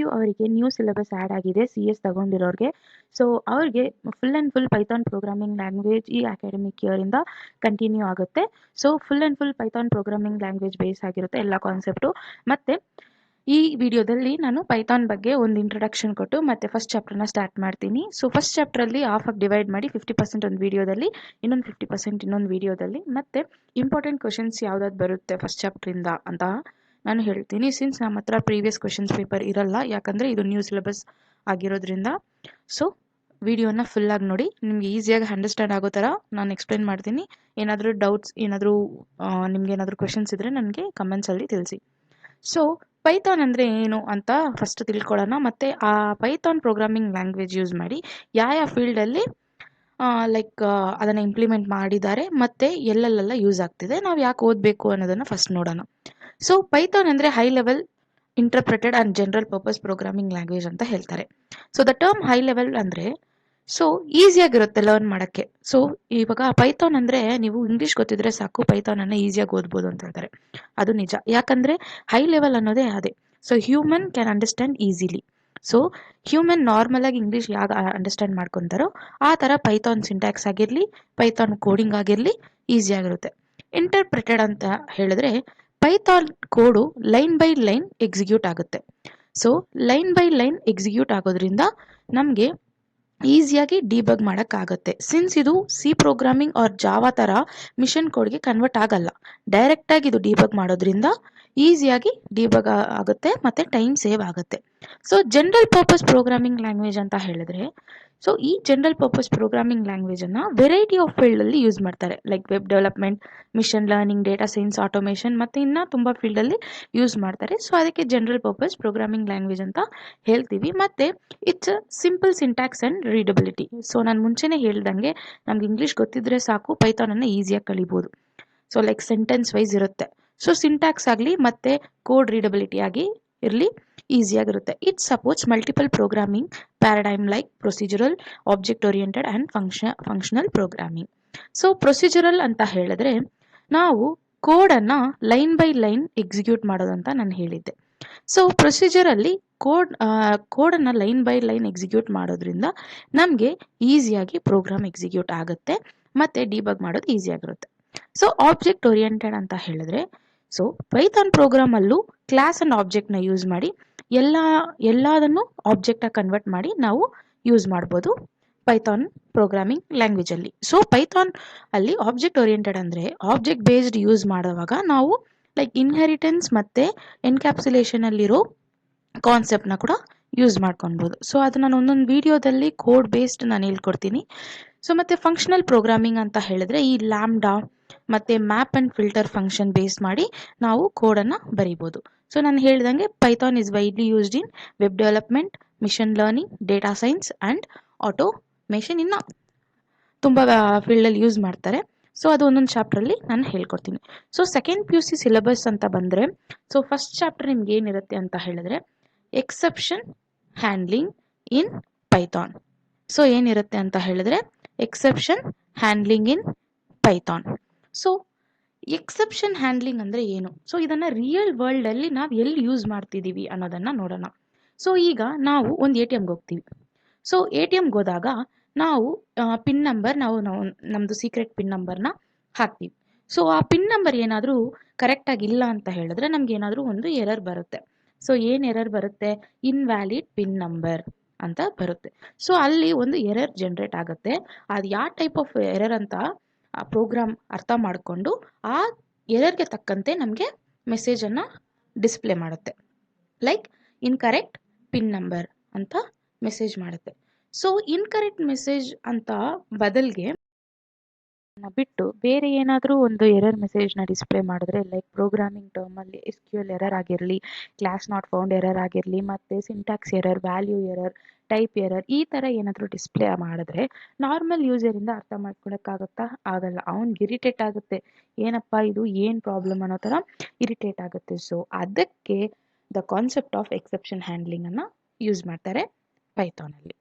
You ಅವರಿಗೆ new syllabus add ಆಗಿದೆ, C S ತಗೊಂಡಿರೋರಿಗೆ. ಸೊ ಅವ್ರಿಗೆ full and full Python programming language ಈ ಅಕಾಡೆಮಿಕ್ ಇಯರಿಂದ ಕಂಟಿನ್ಯೂ ಆಗುತ್ತೆ. So full and full Python programming language base ಆಗಿರುತ್ತೆ ಎಲ್ಲ ಕಾನ್ಸೆಪ್ಟು ಮತ್ತು, ಈ ವಿಡಿಯೋದಲ್ಲಿ ನಾನು ಪೈಥಾನ್ ಬಗ್ಗೆ ಒಂದು ಇಂಟ್ರಡಕ್ಷನ್ ಕೊಟ್ಟು ಮತ್ತೆ ಫಸ್ಟ್ ಚಾಪ್ಟರ್ನ ಸ್ಟಾರ್ಟ್ ಮಾಡ್ತೀನಿ. ಸೊ ಫಸ್ಟ್ ಚಾಪ್ಟ್ರಲ್ಲಿ ಹಾಫ್ ಆಗಿ ಡಿವೈಡ್ ಮಾಡಿ ಫಿಫ್ಟಿ ಪರ್ಸೆಂಟ್ ಒಂದು ವಿಡಿಯೋದಲ್ಲಿ ಇನ್ನೊಂದು ಫಿಫ್ಟಿ ಪರ್ಸೆಂಟ್ ಇನ್ನೊಂದು ವಿಡಿಯೋದಲ್ಲಿ ಮತ್ತೆ ಇಂಪಾರ್ಟೆಂಟ್ ಕ್ವಶನ್ಸ್ ಯಾವುದಾದ್ರು ಬರುತ್ತೆ ಫಸ್ಟ್ ಚಾಪ್ಟ್ರಿಂದ ಅಂತ ನಾನು ಹೇಳ್ತೀನಿ ಸಿನ್ಸ್ ನಮ್ಮ ಹತ್ರ ಪ್ರೀವಿಯಸ್ ಕ್ವೆಶನ್ಸ್ ಪೇಪರ್ ಇರಲ್ಲ, ಯಾಕಂದರೆ ಇದು ನ್ಯೂ ಸಿಲೆಬಸ್ ಆಗಿರೋದ್ರಿಂದ. ಸೊ ವಿಡಿಯೋನ ಫುಲ್ಲಾಗಿ ನೋಡಿ, ನಿಮಗೆ ಈಸಿಯಾಗಿ ಅಂಡರ್ಸ್ಟ್ಯಾಂಡ್ ಆಗೋ ಥರ ನಾನು ಎಕ್ಸ್ಪ್ಲೈನ್ ಮಾಡ್ತೀನಿ. ಏನಾದರೂ ಡೌಟ್ಸ್ ಏನಾದರೂ ನಿಮ್ಗೆ ಏನಾದರೂ ಕ್ವೆಶನ್ಸ್ ಇದ್ದರೆ ನನಗೆ ಕಮೆಂಟ್ಸಲ್ಲಿ ತಿಳಿಸಿ. ಸೊ ಪೈಥಾನ್ ಅಂದರೆ ಏನು ಅಂತ ಫಸ್ಟ್ ತಿಳ್ಕೊಳ್ಳೋಣ. ಮತ್ತು ಆ ಪೈಥಾನ್ ಪ್ರೋಗ್ರಾಮಿಂಗ್ ಲ್ಯಾಂಗ್ವೇಜ್ ಯೂಸ್ ಮಾಡಿ ಯಾವ ಯಾವ ಫೀಲ್ಡಲ್ಲಿ ಲೈಕ್ ಅದನ್ನು ಇಂಪ್ಲಿಮೆಂಟ್ ಮಾಡಿದ್ದಾರೆ, ಮತ್ತು ಎಲ್ಲೆಲ್ಲೆಲ್ಲ ಯೂಸ್ ಆಗ್ತಿದೆ, ನಾವು ಯಾಕೆ ಓದಬೇಕು ಅನ್ನೋದನ್ನು ಫಸ್ಟ್ ನೋಡೋಣ. ಸೊ ಪೈಥಾನ್ ಅಂದರೆ high level interpreted and general purpose programming language ಅಂತ ಹೇಳ್ತಾರೆ. So the term high level ಅಂದರೆ ಸೊ ಈಸಿಯಾಗಿರುತ್ತೆ ಲರ್ನ್ ಮಾಡೋಕ್ಕೆ. ಸೊ ಇವಾಗ ಪೈಥಾನ್ ಅಂದರೆ ನೀವು ಇಂಗ್ಲೀಷ್ ಗೊತ್ತಿದ್ರೆ ಸಾಕು ಪೈಥಾನನ್ನು ಈಸಿಯಾಗಿ ಓದ್ಬೋದು ಅಂತ ಹೇಳ್ತಾರೆ. ಅದು ನಿಜ. ಯಾಕಂದರೆ ಹೈ ಲೆವೆಲ್ ಅನ್ನೋದೇ ಅದೇ. So human can understand easily so human ನಾರ್ಮಲಾಗಿ ಇಂಗ್ಲೀಷ್ ಯಾಗ ಅಂಡರ್ಸ್ಟ್ಯಾಂಡ್ ಮಾಡ್ಕೊತಾರೋ, ಆ ಥರ ಪೈಥಾನ್ ಸಿಂಟ್ಯಾಕ್ಸ್ ಆಗಿರಲಿ ಪೈಥಾನ್ ಕೋಡಿಂಗ್ ಆಗಿರಲಿ ಈಸಿಯಾಗಿರುತ್ತೆ ಇಂಟರ್ಪ್ರಿಟೆಡ್ ಅಂತ ಹೇಳಿದ್ರೆ Python code line by line execute ಆಗುತ್ತೆ. So line by line execute ಆಗೋದ್ರಿಂದ ನಮಗೆ ಈಸಿಯಾಗಿ ಡಿಬಗ್ ಮಾಡೋಕ್ಕಾಗತ್ತೆ. ಸಿನ್ಸ್ ಇದು ಸಿ ಪ್ರೋಗ್ರಾಮಿಂಗ್ ಆರ್ ಜಾವಾ ಥರ ಮಿಷನ್ ಕೋಡ್ಗೆ ಕನ್ವರ್ಟ್ ಆಗಲ್ಲ. ಡೈರೆಕ್ಟಾಗಿ ಇದು ಡಿಬಗ್ ಮಾಡೋದ್ರಿಂದ ಈಸಿಯಾಗಿ ಡಿಬಗ್ ಆಗುತ್ತೆ ಮತ್ತು ಟೈಮ್ ಸೇವ್ ಆಗುತ್ತೆ. So general purpose programming language ಅಂತ ಹೇಳಿದ್ರೆ ಸೊ ಈ ಜನರಲ್ ಪರ್ಪಸ್ ಪ್ರೋಗ್ರಾಮಿಂಗ್ ಲ್ಯಾಂಗ್ವೇಜನ್ನು ವೆರೈಟಿ ಆಫ್ ಫೀಲ್ಡಲ್ಲಿ ಯೂಸ್ ಮಾಡ್ತಾರೆ. Like web development machine learning data science automation ಮತ್ತು ಇನ್ನೂ ತುಂಬ ಫೀಲ್ಡಲ್ಲಿ ಯೂಸ್ ಮಾಡ್ತಾರೆ. ಸೊ ಅದಕ್ಕೆ ಜನರಲ್ ಪರ್ಪಸ್ ಪ್ರೋಗ್ರಾಮಿಂಗ್ ಲ್ಯಾಂಗ್ವೇಜ್ ಅಂತ ಹೇಳ್ತೀವಿ. ಮತ್ತು it's simple syntax and readability so ನಾನು ಮುಂಚೆನೇ ಹೇಳ್ದಂಗೆ ನಮ್ಗೆ ಇಂಗ್ಲೀಷ್ ಗೊತ್ತಿದ್ರೆ ಸಾಕು ಪೈಥಾನನ್ನು ಈಸಿಯಾಗಿ ಕಲಿಬೋದು. ಸೊ ಲೈಕ್ ಸೆಂಟೆನ್ಸ್ ವೈಸ್ ಇರುತ್ತೆ. ಸೊ ಸಿಂಟ್ಯಾಕ್ಸ್ ಆಗಲಿ ಮತ್ತು ಕೋಡ್ ರೀಡಬಿಲಿಟಿ ಆಗಿ ಇರಲಿ. ಈಸಿಯಾಗಿರುತ್ತೆ it supports multiple programming paradigm like procedural object oriented and function functional programming so procedural ಅಂತ ಹೇಳಿದ್ರೆ ನಾವು ಕೋಡನ್ನು ಲೈನ್ ಬೈ ಲೈನ್ ಎಕ್ಸಿಕ್ಯೂಟ್ ಮಾಡೋದಂತ ನಾನು ಹೇಳಿದ್ದೆ. ಸೊ ಪ್ರೊಸೀಜರಲ್ಲಿ ಕೋಡ್ ಕೋಡನ್ನು ಲೈನ್ ಬೈ ಲೈನ್ ಎಕ್ಸಿಕ್ಯೂಟ್ ಮಾಡೋದ್ರಿಂದ ನಮಗೆ ಈಸಿಯಾಗಿ ಪ್ರೋಗ್ರಾಮ್ ಎಕ್ಸಿಕ್ಯೂಟ್ ಆಗುತ್ತೆ, ಮತ್ತು ಡಿಬಗ್ ಮಾಡೋದು ಈಸಿಯಾಗಿರುತ್ತೆ ಸೊ ಆಬ್ಜೆಕ್ಟ್ ಓರಿಯೆಂಟೆಡ್ ಅಂತ ಹೇಳಿದ್ರೆ ಸೊ ಪೈಥಾನ್ ಪ್ರೋಗ್ರಾಮಲ್ಲೂ ಕ್ಲಾಸ್ ಆ್ಯಂಡ್ ಆಬ್ಜೆಕ್ಟ್ನ ಯೂಸ್ ಮಾಡಿ ಎಲ್ಲ, ಎಲ್ಲದನ್ನು ಆಬ್ಜೆಕ್ಟಾಗಿ ಕನ್ವರ್ಟ್ ಮಾಡಿ ನಾವು ಯೂಸ್ ಮಾಡ್ಬೋದು ಪೈಥಾನ್ ಪ್ರೋಗ್ರಾಮಿಂಗ್ ಲ್ಯಾಂಗ್ವೇಜಲ್ಲಿ ಸೊ ಪೈಥಾನ್ ಅಲ್ಲಿ ಆಬ್ಜೆಕ್ಟ್ ಓರಿಯೆಂಟೆಡ್ ಅಂದರೆ ಆಬ್ಜೆಕ್ಟ್ ಬೇಸ್ಡ್ ಯೂಸ್ ಮಾಡುವಾಗ ನಾವು ಲೈಕ್ ಇನ್ಹೆರಿಟೆನ್ಸ್ ಮತ್ತು ಎನ್ಕ್ಯಾಪ್ಸುಲೇಷನಲ್ಲಿರೋ ಕಾನ್ಸೆಪ್ಟನ್ನ ಕೂಡ ಯೂಸ್ ಮಾಡ್ಕೊಳ್ಬೋದು ಸೊ ಅದು ನಾನು ಒಂದೊಂದು ವೀಡಿಯೋದಲ್ಲಿ ಕೋಡ್ ಬೇಸ್ಡ್ ನಾನು ಹೇಳ್ಕೊಡ್ತೀನಿ. ಸೊ ಮತ್ತು ಫಂಕ್ಷನಲ್ ಪ್ರೋಗ್ರಾಮಿಂಗ್ ಅಂತ ಹೇಳಿದ್ರೆ ಈ ಲ್ಯಾಮ್ಡಾ ಮತ್ತು map and filter function base ಮಾಡಿ ನಾವು ಕೋಡನ್ನು ಬರಿಬೋದು. ಸೊ ನಾನು ಹೇಳ್ದಂಗೆ Python is widely used in web development machine learning data science and automation ಇನ್ನು ತುಂಬ ಫೀಲ್ಡಲ್ಲಿ ಯೂಸ್ ಮಾಡ್ತಾರೆ. ಸೊ ಅದು ಒಂದೊಂದು ಚಾಪ್ಟ್ರಲ್ಲಿ ನಾನು ಹೇಳ್ಕೊಡ್ತೀನಿ. So second P U C syllabus ಅಂತ ಬಂದರೆ ಸೊ ಫಸ್ಟ್ ಚಾಪ್ಟರ್ ನಿಮ್ಗೆ ಏನಿರುತ್ತೆ ಅಂತ ಹೇಳಿದ್ರೆ exception handling in Python so ಏನಿರುತ್ತೆ ಅಂತ ಹೇಳಿದ್ರೆ exception handling in Python so exception handling ಅಂದರೆ ಏನು? ಸೊ ಇದನ್ನು ರಿಯಲ್ ವರ್ಲ್ಡಲ್ಲಿ ನಾವು ಎಲ್ಲಿ ಯೂಸ್ ಮಾಡ್ತಿದ್ದೀವಿ ಅನ್ನೋದನ್ನು ನೋಡೋಣ. ಸೊ ಈಗ ನಾವು ಒಂದು ಎ ಟಿ ಎಮ್ಗೆ ಹೋಗ್ತೀವಿ. ಸೊ ಎ ಟಿ ಎಮ್ಗೆ ಹೋದಾಗ ನಾವು ಪಿನ್ ನಂಬರ್ ನಾವು ನಮ್ಮದು ಸೀಕ್ರೆಟ್ ಪಿನ್ ನಂಬರ್ನ ಹಾಕ್ತೀವಿ. ಸೊ ಆ ಪಿನ್ ನಂಬರ್ ಏನಾದರೂ ಕರೆಕ್ಟಾಗಿ ಇಲ್ಲ ಅಂತ ಹೇಳಿದ್ರೆ ನಮ್ಗೆ ಏನಾದರೂ ಒಂದು ಎರರ್ ಬರುತ್ತೆ. ಸೊ ಏನು ಎರರ್ ಬರುತ್ತೆ? ಇನ್ವ್ಯಾಲಿಡ್ ಪಿನ್ ನಂಬರ್ ಅಂತ ಬರುತ್ತೆ. ಸೊ ಅಲ್ಲಿ ಒಂದು ಎರರ್ ಜನ್ರೇಟ್ ಆಗುತ್ತೆ. ಅದು ಯಾವ ಟೈಪ್ ಆಫ್ ಎರರ್ ಅಂತ ಆ ಪ್ರೋಗ್ರಾಮ್ ಅರ್ಥ ಮಾಡಿಕೊಂಡು ಆ ಎರರ್ಗೆ ತಕ್ಕಂತೆ ನಮಗೆ ಮೆಸೇಜನ್ನು ಡಿಸ್ಪ್ಲೇ ಮಾಡುತ್ತೆ. ಲೈಕ್ ಇನ್ಕರೆಕ್ಟ್ ಪಿನ್ ನಂಬರ್ ಅಂತ ಮೆಸೇಜ್ ಮಾಡುತ್ತೆ. ಸೊ ಇನ್ಕರೆಕ್ಟ್ ಮೆಸೇಜ್ ಅಂತ ಬದಲಿಗೆ ಬಿಟ್ಟು ಬೇರೆ ಏನಾದರೂ ಒಂದು ಎರರ್ ಮೆಸೇಜ್ನ ಡಿಸ್ಪ್ಲೇ ಮಾಡಿದ್ರೆ ಲೈಕ್ ಪ್ರೋಗ್ರಾಮಿಂಗ್ ಟರ್ಮಲ್ಲಿ ಎಸ್ ಕ್ಯೂ ಎರರ್ ಆಗಿರಲಿ ಕ್ಲಾಸ್ ನಾಟ್ ಫೌಂಡ್ ಎರರ್ ಆಗಿರಲಿ, ಮತ್ತು syntax error value error type error ಈ ಥರ ಏನಾದರೂ ಡಿಸ್ಪ್ಲೇ ಮಾಡಿದ್ರೆ ನಾರ್ಮಲ್ ಯೂಸರಿಂದ ಅರ್ಥ ಮಾಡ್ಕೊಳಕ್ಕಾಗತ್ತಾ? ಆಗಲ್ಲ. ಅವ್ನಿಗೆ ಇರಿಟೇಟ್ ಆಗುತ್ತೆ. ಏನಪ್ಪ ಇದು? ಏನು ಪ್ರಾಬ್ಲಮ್ ಅನ್ನೋ ಥರ ಇರಿಟೇಟ್ ಆಗುತ್ತೆ. ಸೊ ಅದಕ್ಕೆ ದ ಕಾನ್ಸೆಪ್ಟ್ ಆಫ್ ಎಕ್ಸೆಪ್ಷನ್ ಹ್ಯಾಂಡ್ಲಿಂಗನ್ನು ಯೂಸ್ ಮಾಡ್ತಾರೆ ಪೈಥಾನಲ್ಲಿ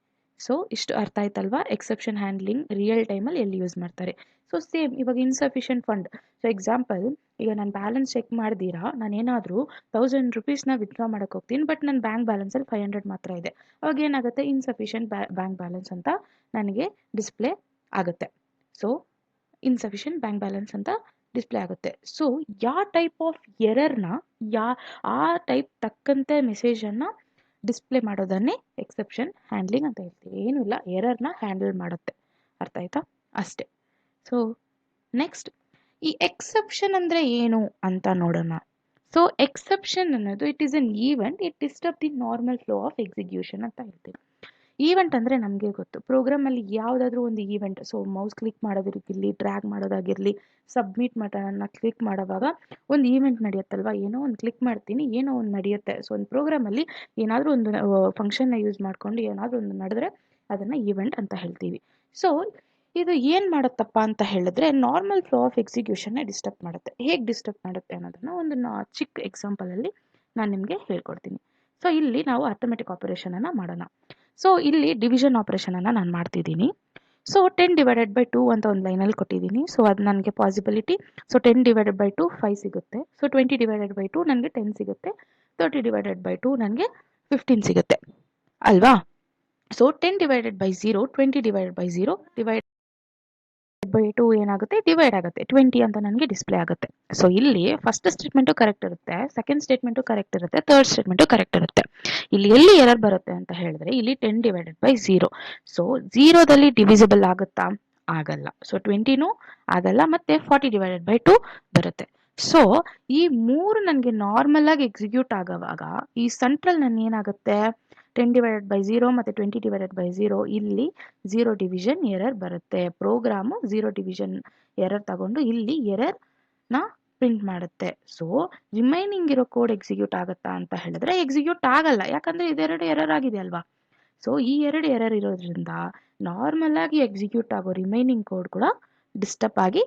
ಸೊ ಇಷ್ಟು ಅರ್ಥ ಆಯ್ತಲ್ವಾ? ಎಕ್ಸೆಪ್ಷನ್ ಹ್ಯಾಂಡ್ಲಿಂಗ್ ರಿಯಲ್ ಟೈಮಲ್ಲಿ ಎಲ್ಲಿ ಯೂಸ್ ಮಾಡ್ತಾರೆ. ಸೊ ಸೇಮ್ ಇವಾಗ ಇನ್ಸಫಿಷಿಯಂಟ್ ಫಂಡ್ ಸೊ ಎಕ್ಸಾಂಪಲ್ ಈಗ ನಾನು ಬ್ಯಾಲೆನ್ಸ್ ಚೆಕ್ ಮಾಡ್ದಿರಾ? ನಾನು ಏನಾದರೂ ತೌಸಂಡ್ ರುಪೀಸ್ನ ವಿತ್ಡ್ರಾ ಮಾಡೋಕೆ ಹೋಗ್ತೀನಿ ಬಟ್ ನನ್ನ ಬ್ಯಾಂಕ್ ಬ್ಯಾಲೆನ್ಸಲ್ಲಿ ಫೈವ್ ಹಂಡ್ರೆಡ್ ಮಾತ್ರ ಇದೆ. ಅವಾಗ ಏನಾಗುತ್ತೆ? ಇನ್ಸಫಿಷಿಯಂಟ್ ಬ್ಯಾಂಕ್ ಬ್ಯಾಲೆನ್ಸ್ ಅಂತ ನನಗೆ ಡಿಸ್ಪ್ಲೇ ಆಗುತ್ತೆ. ಸೊ ಇನ್ಸಫಿಷಿಯಂಟ್ ಬ್ಯಾಂಕ್ ಬ್ಯಾಲೆನ್ಸ್ ಅಂತ ಡಿಸ್ಪ್ಲೇ ಆಗುತ್ತೆ. ಸೊ ಯಾವ ಟೈಪ್ ಆಫ್ ಎರರ್ನ ಯಾ, ಆ ಟೈಪ್ ತಕ್ಕಂತೆ ಮೆಸೇಜನ್ನು ಡಿಸ್ಪ್ಲೇ ಮಾಡೋದನ್ನೇ ಎಕ್ಸೆಪ್ಷನ್ ಹ್ಯಾಂಡ್ಲಿಂಗ್ ಅಂತ ಹೇಳ್ತೀವಿ. ಏನೂ ಇಲ್ಲ ಎರರ್ನ ಹ್ಯಾಂಡಲ್ ಮಾಡುತ್ತೆ. ಅರ್ಥ ಆಯ್ತಾ? ಅಷ್ಟೇ. ಸೊ ನೆಕ್ಸ್ಟ್ ಈ ಎಕ್ಸೆಪ್ಷನ್ ಅಂದರೆ ಏನು ಅಂತ ನೋಡೋಣ. ಸೊ ಎಕ್ಸೆಪ್ಷನ್ ಅನ್ನೋದು it is an event it disturb the normal flow of execution ಅಂತ ಹೇಳ್ತೀವಿ. ಈವೆಂಟ್ ಅಂದರೆ ನಮಗೆ ಗೊತ್ತು. ಪ್ರೋಗ್ರಾಮಲ್ಲಿ ಯಾವುದಾದ್ರೂ ಒಂದು ಈವೆಂಟ್ ಸೊ ಮೌಸ್ ಕ್ಲಿಕ್ ಮಾಡೋದಿರಲಿ ಡ್ರ್ಯಾಗ್ ಮಾಡೋದಾಗಿರಲಿ ಸಬ್ಮಿಟ್ ಮಾಡೋಣ ಕ್ಲಿಕ್ ಮಾಡೋವಾಗ ಒಂದು ಈವೆಂಟ್ ನಡೆಯುತ್ತಲ್ವ? ಏನೋ ಒಂದು ಕ್ಲಿಕ್ ಮಾಡ್ತೀನಿ, ಏನೋ ಒಂದು ನಡೆಯುತ್ತೆ. ಸೊ ಒಂದು ಪ್ರೋಗ್ರಾಮಲ್ಲಿ ಏನಾದರೂ ಒಂದು ಫಂಕ್ಷನ್ನ ಯೂಸ್ ಮಾಡಿಕೊಂಡು ಏನಾದರೂ ಒಂದು ನಡೆದ್ರೆ ಅದನ್ನು ಈವೆಂಟ್ ಅಂತ ಹೇಳ್ತೀವಿ. ಸೊ ಇದು ಏನು ಮಾಡುತ್ತಪ್ಪ ಅಂತ ಹೇಳಿದ್ರೆ ನಾರ್ಮಲ್ ಫ್ಲೋ ಆಫ್ ಎಕ್ಸಿಕ್ಯೂಷನ್ನ ಡಿಸ್ಟರ್ಬ್ ಮಾಡುತ್ತೆ. ಹೇಗೆ ಡಿಸ್ಟರ್ಬ್ ಮಾಡುತ್ತೆ ಅನ್ನೋದನ್ನು ಒಂದು ಚಿಕ್ಕ ಎಕ್ಸಾಂಪಲಲ್ಲಿ ನಾನು ನಿಮಗೆ ಹೇಳ್ಕೊಡ್ತೀನಿ. ಸೊ ಇಲ್ಲಿ ನಾವು ಅರ್ಥಮೆಟಿಕ್ ಆಪರೇಷನನ್ನು ಮಾಡೋಣ. ಸೊ ಇಲ್ಲಿ ಡಿವಿಷನ್ ಆಪರೇಷನನ್ನು ನಾನು ಮಾಡ್ತಿದ್ದೀನಿ. So ten divided by two ಅಂತ ಒಂದು ಲೈನಲ್ಲಿ ಕೊಟ್ಟಿದ್ದೀನಿ. ಸೊ ಅದು ನನಗೆ possibility so ten divided by two five ಸಿಗುತ್ತೆ. So twenty divided by two ನನಗೆ ಟೆನ್ ಸಿಗುತ್ತೆ. ತರ್ಟಿ ಡಿವೈಡೆಡ್ ಬೈ ಟು ನನಗೆ ಫಿಫ್ಟೀನ್ ಸಿಗುತ್ತೆ. ಅಲ್ವಾ? So ten divided by zero twenty divided by zero divide by two ಏನಾಗುತ್ತೆ? Divide ಆಗುತ್ತೆ. Twenty ಅಂತ ನನಗೆ ಡಿಸ್ಪ್ಲೇ ಆಗುತ್ತೆ. ಸೊ ಇಲ್ಲಿ ಫಸ್ಟ್ ಸ್ಟೇಟ್ಮೆಂಟು ಕರೆಕ್ಟ್ ಇರುತ್ತೆ ಸೆಕೆಂಡ್ ಸ್ಟೇಟ್ಮೆಂಟು ಕರೆಕ್ಟ್ ಇರುತ್ತೆ ಥರ್ಡ್ ಸ್ಟೇಟ್ಮೆಂಟು ಕರೆಕ್ಟ್ ಇರುತ್ತೆ. ಇಲ್ಲಿ ಎಲ್ಲಿ ಎರರ್ ಬರುತ್ತೆ ಅಂತ ಹೇಳಿದ್ರೆ, ಇಲ್ಲಿ ten divided by zero so ಝೀರೋದಲ್ಲಿ divisible ಆಗುತ್ತಾ? ಆಗಲ್ಲ. ಸೊ ಟ್ವೆಂಟಿನೂ ಆಗಲ್ಲ, ಮತ್ತೆ ಫಾರ್ಟಿ ಡಿವೈಡೆಡ್ ಬೈ ಟು ಬರುತ್ತೆ. ಸೊ ಈ ಮೂರು ನನಗೆ ನಾರ್ಮಲ್ ಆಗಿ ಎಕ್ಸಿಕ್ಯೂಟ್ ಆಗೋವಾಗ, ಈ ಸೆಂಟ್ರಲ್ ನನ್ನ ಏನಾಗುತ್ತೆ? ಟೆನ್ ಡಿವೈಡೆಡ್ ಬೈ ಝೀರೋ ಮತ್ತು ಟ್ವೆಂಟಿ ಡಿವೈಡೆಡ್ ಬೈ ಝೀರೋ ಇಲ್ಲಿ ಝೀರೋ ಡಿವಿಷನ್ ಎರರ್ ಬರುತ್ತೆ. ಪ್ರೋಗ್ರಾಮು ಝೀರೋ ಡಿವಿಷನ್ ಎರರ್ ತಗೊಂಡು ಇಲ್ಲಿ ಎರರ್ನ ಪ್ರಿಂಟ್ ಮಾಡುತ್ತೆ. ಸೊ ರಿಮೈನಿಂಗ್ ಇರೋ ಕೋಡ್ ಎಕ್ಸಿಕ್ಯೂಟ್ ಆಗುತ್ತಾ ಅಂತ ಹೇಳಿದ್ರೆ ಎಕ್ಸಿಕ್ಯೂಟ್ ಆಗಲ್ಲ. ಯಾಕಂದ್ರೆ ಇದೆರಡು ಎರರ್ ಆಗಿದೆ ಅಲ್ವಾ? ಸೊ ಈ ಎರಡು ಎರರ್ ಇರೋದ್ರಿಂದ ನಾರ್ಮಲ್ ಆಗಿ ಎಕ್ಸಿಕ್ಯೂಟ್ ಆಗೋ ರಿಮೈನಿಂಗ್ ಕೋಡ್ ಕೂಡ ಡಿಸ್ಟರ್ಬ್ ಆಗಿ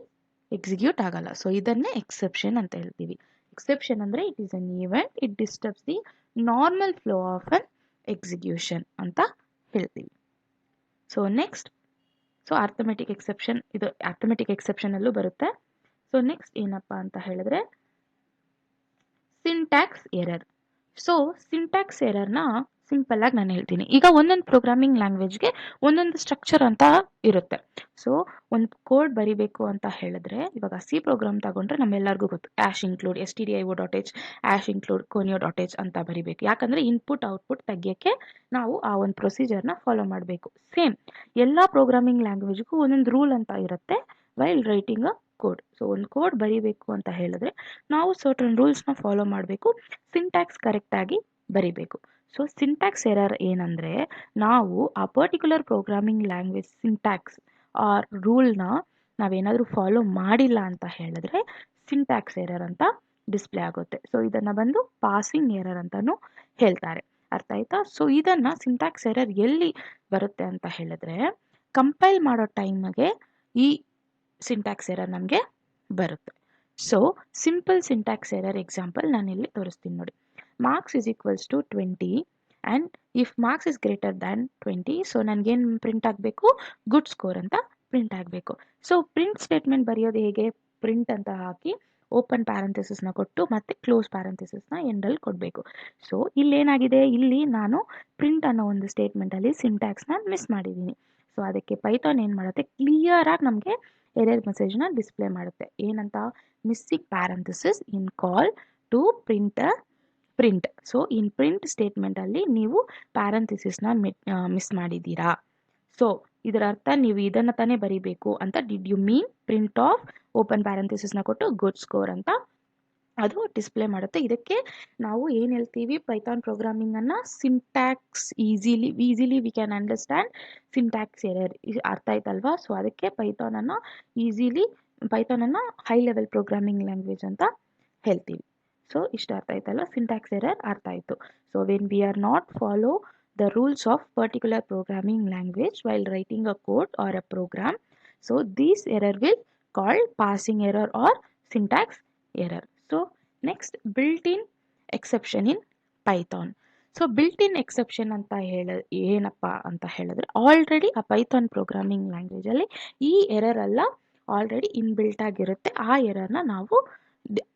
ಎಕ್ಸಿಕ್ಯೂಟ್ ಆಗಲ್ಲ. ಸೊ ಇದನ್ನೇ ಎಕ್ಸೆಪ್ಷನ್ ಅಂತ ಹೇಳ್ತೀವಿ. ಎಕ್ಸೆಪ್ಷನ್ ಅಂದರೆ it is an event it disturbs the normal flow of an execution ಅಂತ ಹೇಳ್ತೀವಿ. So next so arithmetic exception ಇದು ಅರ್ಥಮೆಟಿಕ್ ಎಕ್ಸೆಪ್ಷನಲ್ಲೂ ಬರುತ್ತೆ. ಸೊ ನೆಕ್ಸ್ಟ್ ಏನಪ್ಪ ಅಂತ ಹೇಳಿದ್ರೆ ಸಿಂಟ್ಯಾಕ್ಸ್ ಎರರ್ ಸೊ ಸಿಂಟ್ಯಾಕ್ಸ್ ಎರರ್ನ ಸಿಂಪಲ್ ಆಗಿ ನಾನು ಹೇಳ್ತೀನಿ. ಈಗ ಒಂದೊಂದು ಪ್ರೋಗ್ರಾಮಿಂಗ್ ಲ್ಯಾಂಗ್ವೇಜ್ಗೆ ಒಂದೊಂದು ಸ್ಟ್ರಕ್ಚರ್ ಅಂತ ಇರುತ್ತೆ. ಸೊ ಒಂದು ಕೋಡ್ ಬರಿಬೇಕು ಅಂತ ಹೇಳಿದ್ರೆ, ಇವಾಗ ಸಿ ಪ್ರೋಗ್ರಾಮ್ ತಗೊಂಡ್ರೆ ನಮ್ಮೆಲ್ಲರಿಗೂ ಗೊತ್ತು. Hash include S T D I O dot H hash include conio dot H ಅಂತ ಬರಿಬೇಕು. ಯಾಕಂದ್ರೆ ಇನ್ಪುಟ್ ಔಟ್ಪುಟ್ ತೆಗಿಯೋಕ್ಕೆ ನಾವು ಆ ಒಂದು ಪ್ರೊಸೀಜರ್ನ ಫಾಲೋ ಮಾಡಬೇಕು. ಸೇಮ್ ಎಲ್ಲ ಪ್ರೋಗ್ರಾಮಿಂಗ್ ಲ್ಯಾಂಗ್ವೇಜ್ಗೂ ಒಂದೊಂದು ರೂಲ್ ಅಂತ ಇರುತ್ತೆ ವೈಲ್ ರೈಟಿಂಗ್ ಕೋಡ್ ಸೊ ಒಂದು ಕೋಡ್ ಬರಿಬೇಕು ಅಂತ ಹೇಳಿದ್ರೆ ನಾವು ಸರ್ಟನ್ ರೂಲ್ಸ್ನ ಫಾಲೋ ಮಾಡಬೇಕು. ಸಿಂಟ್ಯಾಕ್ಸ್ ಕರೆಕ್ಟಾಗಿ ಬರಿಬೇಕು. ಸೊ ಸಿಂಟ್ಯಾಕ್ಸ್ ಎರರ್ ಏನಂದರೆ ನಾವು ಆ particular programming language syntax or ರೂಲ್ನ ನಾವೇನಾದರೂ ಫಾಲೋ ಮಾಡಿಲ್ಲ ಅಂತ ಹೇಳಿದ್ರೆ ಸಿಂಟ್ಯಾಕ್ಸ್ ಎರರ್ ಅಂತ ಡಿಸ್ಪ್ಲೇ ಆಗುತ್ತೆ. ಸೊ ಇದನ್ನು ಬಂದು ಪಾಸಿಂಗ್ ಎರರ್ ಅಂತಲೂ ಹೇಳ್ತಾರೆ. ಅರ್ಥ ಆಯ್ತಾ? ಸೊ ಇದನ್ನು ಸಿಂಟ್ಯಾಕ್ಸ್ ಎರರ್ ಎಲ್ಲಿ ಬರುತ್ತೆ ಅಂತ ಹೇಳಿದ್ರೆ ಕಂಪೈಲ್ ಮಾಡೋ ಟೈಮ್ಗೆ ಈ ಸಿಂಟ್ಯಾಕ್ಸ್ ಎರರ್ ನಮಗೆ ಬರುತ್ತೆ. So simple syntax error example ಇಲ್ಲಿ ತೋರಿಸ್ತೀನಿ ನೋಡಿ. Marks is equals to twenty and if marks is greater than twenty so ನನಗೇನು ಪ್ರಿಂಟ್ ಆಗಬೇಕು? ಗುಡ್ ಸ್ಕೋರ್ ಅಂತ ಪ್ರಿಂಟ್ ಆಗಬೇಕು. ಸೊ ಪ್ರಿಂಟ್ ಸ್ಟೇಟ್ಮೆಂಟ್ ಬರೆಯೋದು ಹೇಗೆ? ಪ್ರಿಂಟ್ ಅಂತ ಹಾಕಿ ಓಪನ್ ಪ್ಯಾರಂಥೆಸಿಸ್ನ ಕೊಟ್ಟು ಮತ್ತು ಕ್ಲೋಸ್ ಪ್ಯಾರಂಥೆಸಿಸ್ನ ಎಂಡಲ್ಲಿ ಕೊಡಬೇಕು. ಸೊ ಇಲ್ಲೇನಾಗಿದೆ? ಇಲ್ಲಿ ನಾನು ಪ್ರಿಂಟ್ ಅನ್ನೋ ಒಂದು ಸ್ಟೇಟ್ಮೆಂಟಲ್ಲಿ ಸಿಂಟ್ಯಾಕ್ಸ್ನ ಮಿಸ್ ಮಾಡಿದ್ದೀನಿ. ಸೊ ಅದಕ್ಕೆ ಪೈಥಾನ್ ಏನು ಮಾಡುತ್ತೆ? ಕ್ಲಿಯರಾಗಿ ನಮಗೆ ಎರರ್ ಮೆಸೇಜ್ನ ಡಿಸ್ಪ್ಲೇ ಮಾಡುತ್ತೆ. ಏನಂತ? Missing parentheses in call to print print so in print ಸ್ಟೇಟ್ಮೆಂಟಲ್ಲಿ ನೀವು ಪ್ಯಾರಂಥಿಸಿಸ್ನ ಮಿಸ್ ಮಾಡಿದ್ದೀರಾ. ಸೊ ಇದರ ಅರ್ಥ ನೀವು ಇದನ್ನು ತಾನೇ ಬರೀಬೇಕು ಅಂತ did you mean print of open ಪ್ಯಾರಂಥಿಸಿಸ್ನ ಕೊಟ್ಟು ಗುಡ್ ಸ್ಕೋರ್ ಅಂತ ಅದು ಡಿಸ್ಪ್ಲೇ ಮಾಡುತ್ತೆ. ಇದಕ್ಕೆ ನಾವು ಏನು ಹೇಳ್ತೀವಿ? Python ಪ್ರೋಗ್ರಾಮಿಂಗನ್ನು syntax easily easily we can understand syntax error ಅರ್ಥ ಆಯ್ತಲ್ವಾ? ಸೊ ಅದಕ್ಕೆ ಪೈಥಾನನ್ನು ಈಸಿಲಿ ಪೈಥಾನನ್ನು ಹೈ ಲೆವೆಲ್ ಪ್ರೋಗ್ರಾಮಿಂಗ್ ಲ್ಯಾಂಗ್ವೇಜ್ ಅಂತ ಹೇಳ್ತೀವಿ. ಸೊ ಇಷ್ಟು ಅರ್ಥ ಆಯ್ತಲ್ಲ ಸಿಂಟ್ಯಾಕ್ಸ್ ಎರರ್ ಅರ್ಥ ಆಯಿತು. So when we are not follow the rules of particular programming language while writing a code or a program so these error will called parsing error or syntax error so next built in exception in Python so built in exception ಅಂತ ಹೇಳ, ಏನಪ್ಪ ಅಂತ ಹೇಳಿದ್ರೆ already ಆ Python programming ಲ್ಯಾಂಗ್ವೇಜಲ್ಲಿ ಈ error ಎಲ್ಲ already inbuilt ಆಗಿರುತ್ತೆ. ಆ ಎರರ್ನ ನಾವು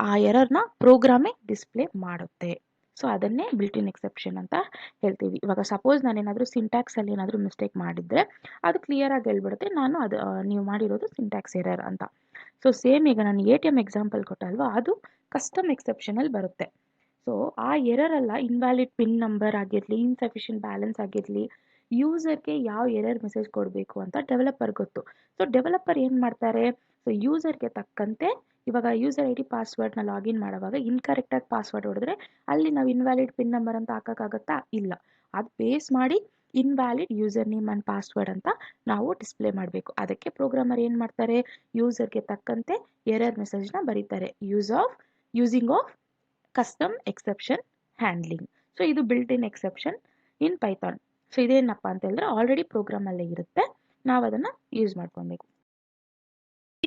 ಆ ಎರರ್ನ ಪ್ರೋಗ್ರಾಮೇ ಡಿಸ್ಪ್ಲೇ ಮಾಡುತ್ತೆ. ಸೊ, ಅದನ್ನೇ ಬಿಲ್ಟ್ ಇನ್ ಎಕ್ಸೆಪ್ಷನ್ ಅಂತ ಹೇಳ್ತೀವಿ. ಇವಾಗ ಸಪೋಸ್ ನಾನೇನಾದರೂ ಸಿಂಟ್ಯಾಕ್ಸಲ್ಲಿ ಏನಾದರೂ ಮಿಸ್ಟೇಕ್ ಮಾಡಿದರೆ ಅದು ಕ್ಲಿಯರ್ ಆಗಿ ಹೇಳ್ಬಿಡುತ್ತೆ. ನಾನು ಅದು ನೀವು ಮಾಡಿರೋದು ಸಿಂಟ್ಯಾಕ್ಸ್ ಎರರ್ ಅಂತ. ಸೊ ಸೇಮ್ ಈಗ ನಾನು ಎ ಟಿ ಎಂ ಎಕ್ಸಾಂಪಲ್ ಕೊಟ್ಟಲ್ವಾ? ಅದು ಕಸ್ಟಮ್ ಎಕ್ಸೆಪ್ಷನಲ್ಲಿ ಬರುತ್ತೆ. ಸೊ ಆ ಎರರ್ ಅಲ್ಲ ಇನ್ವ್ಯಾಲಿಡ್ ಪಿನ್ ನಂಬರ್ ಆಗಿರಲಿ ಇನ್ಸಫಿಷಿಯಂಟ್ ಬ್ಯಾಲೆನ್ಸ್ ಆಗಿರಲಿ ಯೂಸರ್ಗೆ ಯಾವ ಎರರ್ ಮೆಸೇಜ್ ಕೊಡಬೇಕು ಅಂತ ಡೆವಲಪರ್ ಗೊತ್ತು. ಸೊ ಡೆವಲಪರ್ ಏನು ಮಾಡ್ತಾರೆ? ಸೊ ಯೂಸರ್ಗೆ ತಕ್ಕಂತೆ ಇವಾಗ ಯೂಸರ್ ಐ ಡಿ ಪಾಸ್ವರ್ಡ್ನ ಲಾಗಿನ್ ಮಾಡುವಾಗ ಇನ್ಕರೆಕ್ಟಾಗಿ ಪಾಸ್ವರ್ಡ್ ಹೊಡೆದ್ರೆ ಅಲ್ಲಿ ನಾವು ಇನ್ವ್ಯಾಲಿಡ್ ಪಿನ್ ನಂಬರ್ ಅಂತ ಹಾಕೋಕ್ಕಾಗತ್ತಾ? ಇಲ್ಲ. ಅದು ಬೇಸ್ ಮಾಡಿ invalid user name and password ಅಂತ ನಾವು ಡಿಸ್ಪ್ಲೇ ಮಾಡಬೇಕು. ಅದಕ್ಕೆ ಪ್ರೋಗ್ರಾಮರ್ ಏನು ಮಾಡ್ತಾರೆ? ಯೂಸರ್ಗೆ ತಕ್ಕಂತೆ ಎರರ್ ಮೆಸೇಜ್ನ ಬರೀತಾರೆ. Use of using of custom exception handling so ಇದು built in exception in Python so ಇದೇನಪ್ಪ ಅಂತ ಹೇಳಿದ್ರೆ ಆಲ್ರೆಡಿ ಪ್ರೋಗ್ರಾಮಲ್ಲೇ ಇರುತ್ತೆ. ನಾವು ಅದನ್ನು ಯೂಸ್ ಮಾಡ್ಕೊಬೇಕು.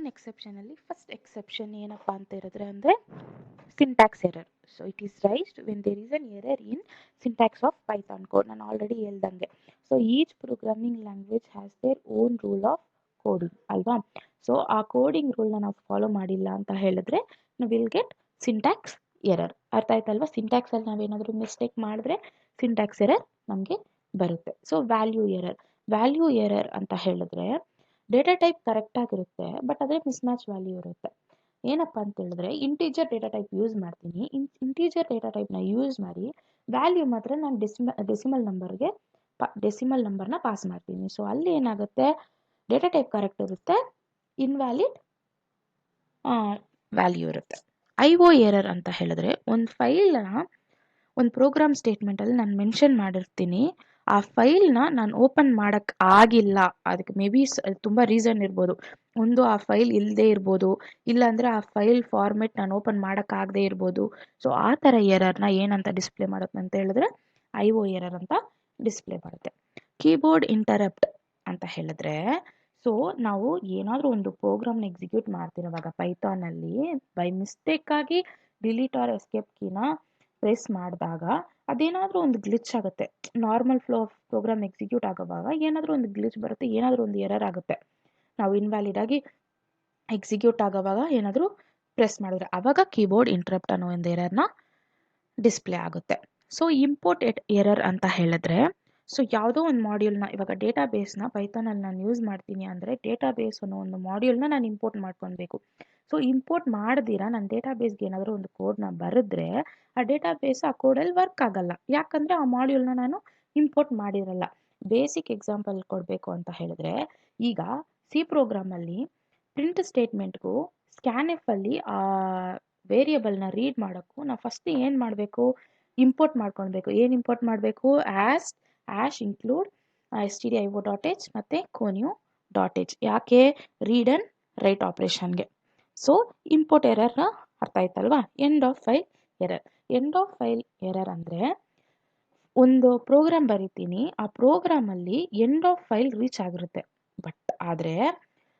ಇನ್ ಎಕ್ಸೆಪ್ಷನಲ್ಲಿ ಫಸ್ಟ್ ಎಕ್ಸೆಪ್ಷನ್ ಏನಪ್ಪ ಅಂತ ಹೇಳಿದ್ರೆ ಅಂದರೆ syntax error so it is raised when there is an error in syntax of Python code ನಾನು ಆಲ್ರೆಡಿ ಹೇಳ್ದಂಗೆ. So each programming language has their own rule of coding ಅಲ್ವಾ? ಸೊ ಆ coding ರೂಲ್ನ ನಾವು ಫಾಲೋ ಮಾಡಿಲ್ಲ ಅಂತ ಹೇಳಿದ್ರೆ ವಿಲ್ ಗೆಟ್ ಸಿಂಟ್ಯಾಕ್ಸ್ ಎರರ್ ಅರ್ಥ ಆಯ್ತಲ್ವಾ? ಸಿಂಟ್ಯಾಕ್ಸಲ್ಲಿ ನಾವೇನಾದರೂ ಮಿಸ್ಟೇಕ್ ಮಾಡಿದ್ರೆ ಸಿಂಟ್ಯಾಕ್ಸ್ ಎರರ್ ನಮಗೆ ಬರುತ್ತೆ. So value error value error ಅಂತ ಹೇಳಿದ್ರೆ ಡೇಟಾ ಟೈಪ್ ಕರೆಕ್ಟಾಗಿರುತ್ತೆ ಬಟ್ ಆದರೆ ಮಿಸ್ಮ್ಯಾಚ್ ವ್ಯಾಲ್ಯೂ ಇರುತ್ತೆ. ಏನಪ್ಪ ಅಂತ ಹೇಳಿದ್ರೆ, ಇಂಟೀಜರ್ ಡೇಟಾ ಟೈಪ್ ಯೂಸ್ ಮಾಡ್ತೀನಿ. ಇನ್, ಇಂಟೀಜರ್ ಡೇಟಾ ಟೈಪ್ನ ಯೂಸ್ ಮಾಡಿ, ವ್ಯಾಲ್ಯೂ ಮಾತ್ರ ನಾನು ಡೆಸಿಮ, ಡೆಸಿಮಲ್ ನಂಬರ್ಗೆ ಪ, ಡೆಸಿಮಲ್ ನಂಬರ್ನ ಪಾಸ್ ಮಾಡ್ತೀನಿ. ಸೊ, ಅಲ್ಲಿ ಏನಾಗುತ್ತೆ? ಡೇಟಾ ಟೈಪ್ ಕರೆಕ್ಟ್ ಇರುತ್ತೆ, ಇನ್ವ್ಯಾಲಿಡ್ ವ್ಯಾಲ್ಯೂ ಇರುತ್ತೆ. ಐ ಒ ಎರರ್ ಅಂತ ಹೇಳಿದ್ರೆ, ಒಂದು ಫೈಲ್ನ ಒಂದು ಪ್ರೋಗ್ರಾಮ್ ಸ್ಟೇಟ್ಮೆಂಟಲ್ಲಿ ನಾನು ಮೆನ್ಷನ್ ಮಾಡಿರ್ತೀನಿ. ಆ ಫೈಲ್ನ ನಾನು ಓಪನ್ ಮಾಡೋಕ್ಕೆ ಆಗಿಲ್ಲ. ಅದಕ್ಕೆ ಮೇ ಬಿ ತುಂಬ ರೀಸನ್ ಇರ್ಬೋದು. ಒಂದು, ಆ ಫೈಲ್ ಇಲ್ಲದೆ ಇರ್ಬೋದು. ಇಲ್ಲಾಂದರೆ ಆ ಫೈಲ್ ಫಾರ್ಮೆಟ್ ನಾನು ಓಪನ್ ಮಾಡೋಕ್ಕಾಗದೇ ಇರ್ಬೋದು. ಸೊ ಆ ಥರ ಎರರ್ನ ಏನಂತ ಡಿಸ್ಪ್ಲೇ ಮಾಡುತ್ತೆ ಅಂತ ಹೇಳಿದ್ರೆ ಐ ಒ ಎರರ್ ಅಂತ ಡಿಸ್ಪ್ಲೇ ಮಾಡುತ್ತೆ. ಕೀಬೋರ್ಡ್ ಇಂಟರಪ್ಟ್ ಅಂತ ಹೇಳಿದ್ರೆ ಸೊ ನಾವು ಏನಾದರೂ ಒಂದು ಪ್ರೋಗ್ರಾಮ್ನ ಎಕ್ಸಿಕ್ಯೂಟ್ ಮಾಡ್ತಿರುವಾಗ ಪೈಥಾನಲ್ಲಿ ಬೈ ಮಿಸ್ಟೇಕಾಗಿ ಡಿಲೀಟ್ ಆರ್ ಎಸ್ಕೇಪ್ ಕೀನ ಪ್ರೆಸ್ ಮಾಡಿದಾಗ ಅದೇನಾದರೂ ಒಂದು ಗ್ಲಿಚ್ ಆಗುತ್ತೆ. Normal flow of program execute ಆಗೋವಾಗ ಏನಾದರೂ ಒಂದು ಗ್ಲಿಚ್ ಬರುತ್ತೆ, ಏನಾದರೂ ಒಂದು ಎರರ್ ಆಗುತ್ತೆ. ನಾವು ಇನ್ವ್ಯಾಲಿಡ್ ಆಗಿ ಎಕ್ಸಿಕ್ಯೂಟ್ ಆಗೋವಾಗ ಏನಾದರೂ ಪ್ರೆಸ್ ಮಾಡಿದ್ರೆ ಆವಾಗ ಕೀಬೋರ್ಡ್ ಇಂಟ್ರಪ್ಟ್ ಅನ್ನೋ ಒಂದು ಎರರ್ನ ಡಿಸ್ಪ್ಲೇ ಆಗುತ್ತೆ. ಸೊ ಇಂಪೋರ್ಟ್ ಎಟ್ ಎರರ್ ಅಂತ ಹೇಳಿದ್ರೆ ಸೊ ಯಾವುದೋ ಒಂದು ಮಾಡ್ಯೂಲ್ನ ಇವಾಗ ಡೇಟಾ ಬೇಸ್ನ ಪೈಥಾನಲ್ಲಿ ನಾನು ಯೂಸ್ ಮಾಡ್ತೀನಿ ಅಂದರೆ ಡೇಟಾ ಬೇಸ್ ಅನ್ನೋ ಒಂದು ಮಾಡ್ಯೂಲ್ನ ನಾನು ಇಂಪೋರ್ಟ್ ಮಾಡ್ಕೊಳ್ಬೇಕು. ಸೊ ಇಂಪೋರ್ಟ್ ಮಾಡ್ದಿರಾ? ನನ್ನ ಡೇಟಾ ಬೇಸ್ಗೆ ಏನಾದರೂ ಒಂದು ಕೋಡ್ನ ಬರೆದ್ರೆ, ಆ ಡೇಟಾ ಬೇಸ್ ಆ ಕೋಡಲ್ಲಿ ವರ್ಕ್ ಆಗಲ್ಲ. ಯಾಕಂದರೆ ಆ ಮಾಡ್ಯೂಲ್ನ ನಾನು ಇಂಪೋರ್ಟ್ ಮಾಡಿರಲ್ಲ. ಬೇಸಿಕ್ ಎಕ್ಸಾಂಪಲ್ ಕೊಡಬೇಕು ಅಂತ ಹೇಳಿದ್ರೆ, ಈಗ ಸಿ ಪ್ರೋಗ್ರಾಮಲ್ಲಿ ಪ್ರಿಂಟ್ ಸ್ಟೇಟ್ಮೆಂಟ್ಗೂ ಸ್ಕ್ಯಾನೆಫಲ್ಲಿ ಆ ವೇರಿಯಬಲ್ನ ರೀಡ್ ಮಾಡೋಕ್ಕೂ ನಾವು ಫಸ್ಟ್ ಏನು ಮಾಡಬೇಕು? ಇಂಪೋರ್ಟ್ ಮಾಡ್ಕೊಳ್ಬೇಕು. ಏನು ಇಂಪೋರ್ಟ್ ಮಾಡಬೇಕು? As hash include S T D I O dot H ಮತ್ತು ಕೋನ್ಯೂ ಡಾಟ್ ಎಚ್ ಯಾಕೆ? ರೀಡ್ ಆ್ಯಂಡ್ ರೈಟ್ ಆಪ್ರೇಷನ್ಗೆ ಸೊ ಇಂಪೋರ್ಟ್ ಎರರ್ನ ಅರ್ಥ ಆಯ್ತಲ್ವಾ? End of file error end of file error ಅಂದರೆ ಒಂದು ಪ್ರೋಗ್ರಾಮ್ ಬರಿತೀನಿ. ಆ ಪ್ರೋಗ್ರಾಮಲ್ಲಿ ಎಂಡ್ ಆಫ್ ಫೈಲ್ ರೀಚ್ ಆಗಿರುತ್ತೆ. ಬಟ್ ಆದರೆ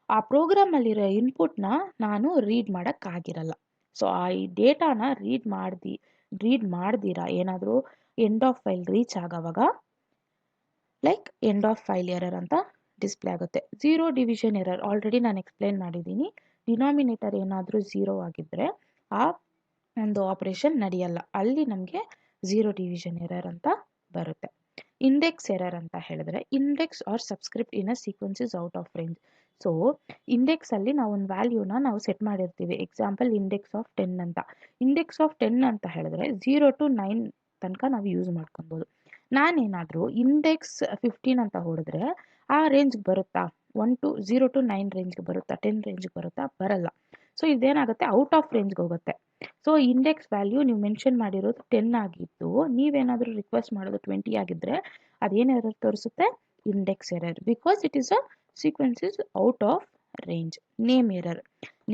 ಆ ಪ್ರೋಗ್ರಾಮಲ್ಲಿರೋ ಇನ್ಪುಟ್ನ ನಾನು ರೀಡ್ ಮಾಡೋಕ್ಕಾಗಿರಲ್ಲ ಸೊ ಆ ಈ ಡೇಟಾನ ರೀಡ್ ಮಾಡ್ದಿ ರೀಡ್ ಮಾಡ್ದಿರಾ? ಏನಾದರೂ end of file reach ಆಗೋವಾಗ like end of file error ಅಂತ ಡಿಸ್ಪ್ಲೇ ಆಗುತ್ತೆ. ಝೀರೋ ಡಿವಿಷನ್ ಎರರ್ ಆಲ್ರೆಡಿ ನಾನು ಎಕ್ಸ್ಪ್ಲೇನ್ ಮಾಡಿದ್ದೀನಿ. ಡಿನಾಮಿನೇಟರ್ ಏನಾದರೂ ಝೀರೋ ಆಗಿದ್ದರೆ ಆ ಒಂದು ಆಪ್ರೇಷನ್ ನಡೆಯಲ್ಲ. ಅಲ್ಲಿ ನಮಗೆ ಝೀರೋ ಡಿವಿಷನ್ ಎರರ್ ಅಂತ ಬರುತ್ತೆ. ಇಂಡೆಕ್ಸ್ ಎರರ್ ಅಂತ ಹೇಳಿದ್ರೆ index or subscript in a sequence is out of range so ಇಂಡೆಕ್ಸಲ್ಲಿ ನಾವು ಒಂದು ವ್ಯಾಲ್ಯೂನ ನಾವು ಸೆಟ್ ಮಾಡಿರ್ತೀವಿ. ಎಕ್ಸಾಂಪಲ್ ಇಂಡೆಕ್ಸ್ ಆಫ್ ಟೆನ್ ಅಂತ. ಇಂಡೆಕ್ಸ್ ಆಫ್ ಟೆನ್ ಅಂತ ಹೇಳಿದ್ರೆ ಝೀರೋ ಟು ನೈನ್ ತನಕ ನಾವು ಯೂಸ್ ಮಾಡ್ಕೊಬೋದು. ನಾನೇನಾದರೂ ಇಂಡೆಕ್ಸ್ ಫಿಫ್ಟೀನ್ ಅಂತ ಹೊಡೆದ್ರೆ ಆ ರೇಂಜ್ಗೆ ಬರುತ್ತಾ? One to zero to nine ರೇಂಜ್ಗೆ ಬರುತ್ತಾ ಟೆನ್ ರೇಂಜ್ಗೆ ಬರುತ್ತಾ, ಬರಲ್ಲ. ಸೊ ಇದೇನಾಗುತ್ತೆ? ಔಟ್ ಆಫ್ ರೇಂಜ್ಗೆ ಹೋಗುತ್ತೆ. ಸೊ ಇಂಡೆಕ್ಸ್ ವ್ಯಾಲ್ಯೂ ನೀವು ಮೆನ್ಷನ್ ಮಾಡಿರೋದು ಟೆನ್ ಆಗಿದ್ದು, ನೀವೇನಾದರೂ ರಿಕ್ವೆಸ್ಟ್ ಮಾಡೋದು ಟ್ವೆಂಟಿ ಆಗಿದ್ದರೆ ಅದೇನು ಎರರ್ ತೋರಿಸುತ್ತೆ? Index error because it is a sequence is out of range name error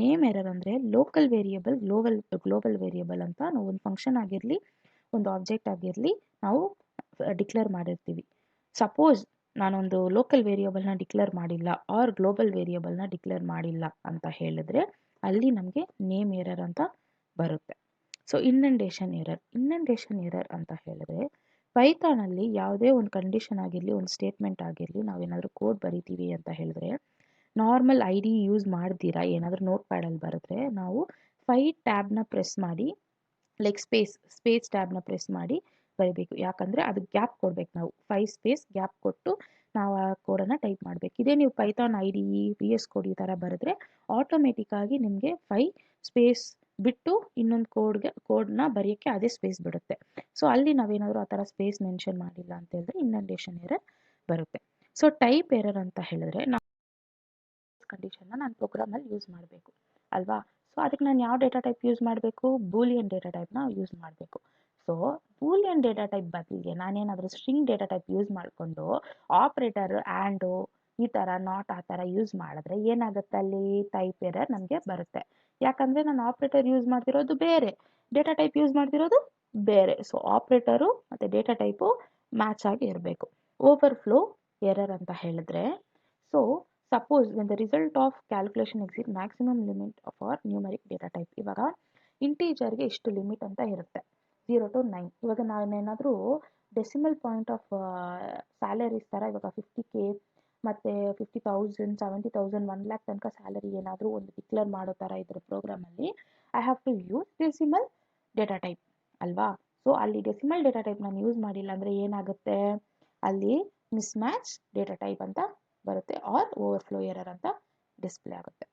name error ಅಂದರೆ local variable global global variable ಅಂತ ನಾವು ಒಂದು ಫಂಕ್ಷನ್ ಆಗಿರಲಿ, ಒಂದು ಆಬ್ಜೆಕ್ಟ್ ಆಗಿರಲಿ, ನಾವು ಡಿಕ್ಲೇರ್ ಮಾಡಿರ್ತೀವಿ. ಸಪೋಸ್ ನಾನೊಂದು ಲೋಕಲ್ ವೇರಿಯಬಲ್ನ ಡಿಕ್ಲೇರ್ ಮಾಡಿಲ್ಲ ಆರ್ ಗ್ಲೋಬಲ್ ವೇರಿಯಬಲ್ನ ಡಿಕ್ಲೇರ್ ಮಾಡಿಲ್ಲ ಅಂತ ಹೇಳಿದ್ರೆ ಅಲ್ಲಿ ನಮಗೆ ನೇಮ್ ಎರರ್ ಅಂತ ಬರುತ್ತೆ. So indentation error indentation error ಅಂತ ಹೇಳಿದ್ರೆ ಪೈಥಾನಲ್ಲಿ ಯಾವುದೇ ಒಂದು ಕಂಡೀಷನ್ ಆಗಿರಲಿ, ಒಂದು ಸ್ಟೇಟ್ಮೆಂಟ್ ಆಗಿರಲಿ ನಾವೇನಾದರೂ ಕೋಡ್ ಬರಿತೀವಿ ಅಂತ ಹೇಳಿದ್ರೆ ನಾರ್ಮಲ್ ಐ ಡಿ ಯೂಸ್ ಮಾಡ್ದಿರಾ ಏನಾದರೂ ನೋಟ್ ಪ್ಯಾಡಲ್ಲಿ ಬರೆದ್ರೆ ನಾವು ಫೈ ಟ್ಯಾಬ್ನ ಪ್ರೆಸ್ ಮಾಡಿ ಲೈಕ್ ಸ್ಪೇಸ್ ಸ್ಪೇಸ್ ಟ್ಯಾಬ್ನ ಪ್ರೆಸ್ ಮಾಡಿ ಬರಿಬೇಕು. ಯಾಕಂದರೆ ಅದು ಗ್ಯಾಪ್ ಕೊಡ್ಬೇಕು ನಾವು. ಫೈ ಸ್ಪೇಸ್ ಗ್ಯಾಪ್ ಕೊಟ್ಟು ನಾವು ಆ ಕೋಡನ್ನು ಟೈಪ್ ಮಾಡಬೇಕು. ಇದೇ ನೀವು Python I D P S code ಈ ಥರ ಬರೆದ್ರೆ ಆಟೋಮೆಟಿಕ್ಕಾಗಿ ನಿಮಗೆ ಫೈ ಸ್ಪೇಸ್ ಬಿಟ್ಟು ಇನ್ನೊಂದು ಕೋಡ್ಗೆ ಕೋಡ್ನ ಬರೆಯೋಕ್ಕೆ ಅದೇ ಸ್ಪೇಸ್ ಬಿಡುತ್ತೆ ಸೊ ಅಲ್ಲಿ ನಾವೇನಾದರೂ ಆ ಥರ ಸ್ಪೇಸ್ ಮೆನ್ಷನ್ ಮಾಡಿಲ್ಲ ಅಂತ ಹೇಳಿದ್ರೆ ಇನ್ನಂಡೇಷನ್ ಎರರ್ ಬರುತ್ತೆ. ಸೊ ಟೈಪ್ ಎರರ್ ಅಂತ ಹೇಳಿದ್ರೆ ನಾವು ಕಂಡೀಷನ್ನ ನಾನು ಪ್ರೋಗ್ರಾಮಲ್ಲಿ ಯೂಸ್ ಮಾಡಬೇಕು. ಅಲ್ವಾ? ಸೊ ಅದಕ್ಕೆ ನಾನು ಯಾವ ಡೇಟಾ ಟೈಪ್ ಯೂಸ್ ಮಾಡಬೇಕು? ಬೂಲಿಯನ್ ಡೇಟಾ ಟೈಪ್ನ ಯೂಸ್ ಮಾಡಬೇಕು. ಸೊ ಬೂಲಿಯನ್ ಡೇಟಾ ಟೈಪ್ ಬದಲಿಗೆ ನಾನೇನಾದರೂ ಸ್ಟ್ರಿಂಗ್ ಡೇಟಾ ಟೈಪ್ ಯೂಸ್ ಮಾಡಿಕೊಂಡು ಆಪ್ರೇಟರ್ ಆ್ಯಂಡು ಈ ಥರ ನಾಟ್ ಆ ಥರ ಯೂಸ್ ಮಾಡಿದ್ರೆ ಏನಾಗುತ್ತೆ ಅಲ್ಲಿ ಟೈಪ್ ಎರರ್ ನಮಗೆ ಬರುತ್ತೆ. ಯಾಕಂದರೆ ನಾನು ಆಪ್ರೇಟರ್ ಯೂಸ್ ಮಾಡ್ತಿರೋದು ಬೇರೆ ಡೇಟಾ ಟೈಪ್ ಯೂಸ್ ಮಾಡ್ತಿರೋದು ಬೇರೆ. ಸೊ ಆಪ್ರೇಟರು ಮತ್ತು ಡೇಟಾ ಟೈಪು ಮ್ಯಾಚ್ ಆಗಿ ಇರಬೇಕು. ಓವರ್ಫ್ಲೋ ಎರರ್ ಅಂತ ಹೇಳಿದ್ರೆ so suppose when the result of calculation exit maximum limit of our numeric data type ಇವಾಗ ಇಂಟೀಜರ್ಗೆ ಇಷ್ಟು ಲಿಮಿಟ್ ಅಂತ ಇರುತ್ತೆ. ಝೀರೋ ಟು ನೈನ್ ಇವಾಗ ನಾನೇನಾದರೂ ಡೆಸಿಮಲ್ ಪಾಯಿಂಟ್ ಆಫ್ ಸ್ಯಾಲರೀಸ್ ಥರ ಇವಾಗ ಫಿಫ್ಟಿ ಕೆ ಮತ್ತು fifty thousand seventy thousand one lakh ತನಕ ಸ್ಯಾಲರಿ ಏನಾದರೂ ಒಂದು ಡಿಕ್ಲೇರ್ ಮಾಡೋ ಥರ ಇದ್ರೆ ಪ್ರೋಗ್ರಾಮಲ್ಲಿ I have to use decimal data type ಅಲ್ವಾ? ಸೊ ಅಲ್ಲಿ ಡೆಸಿಮಲ್ ಡೇಟಾ ಟೈಪ್ ನಾನು ಯೂಸ್ ಮಾಡಿಲ್ಲ ಅಂದರೆ ಏನಾಗುತ್ತೆ? ಅಲ್ಲಿ ಮಿಸ್ ಮ್ಯಾಚ್ ಡೇಟಾ ಟೈಪ್ ಅಂತ ಬರುತ್ತೆ ಆರ್ ಓವರ್ಫ್ಲೋ ಎರರ್ ಅಂತ ಡಿಸ್ಪ್ಲೇ ಆಗುತ್ತೆ.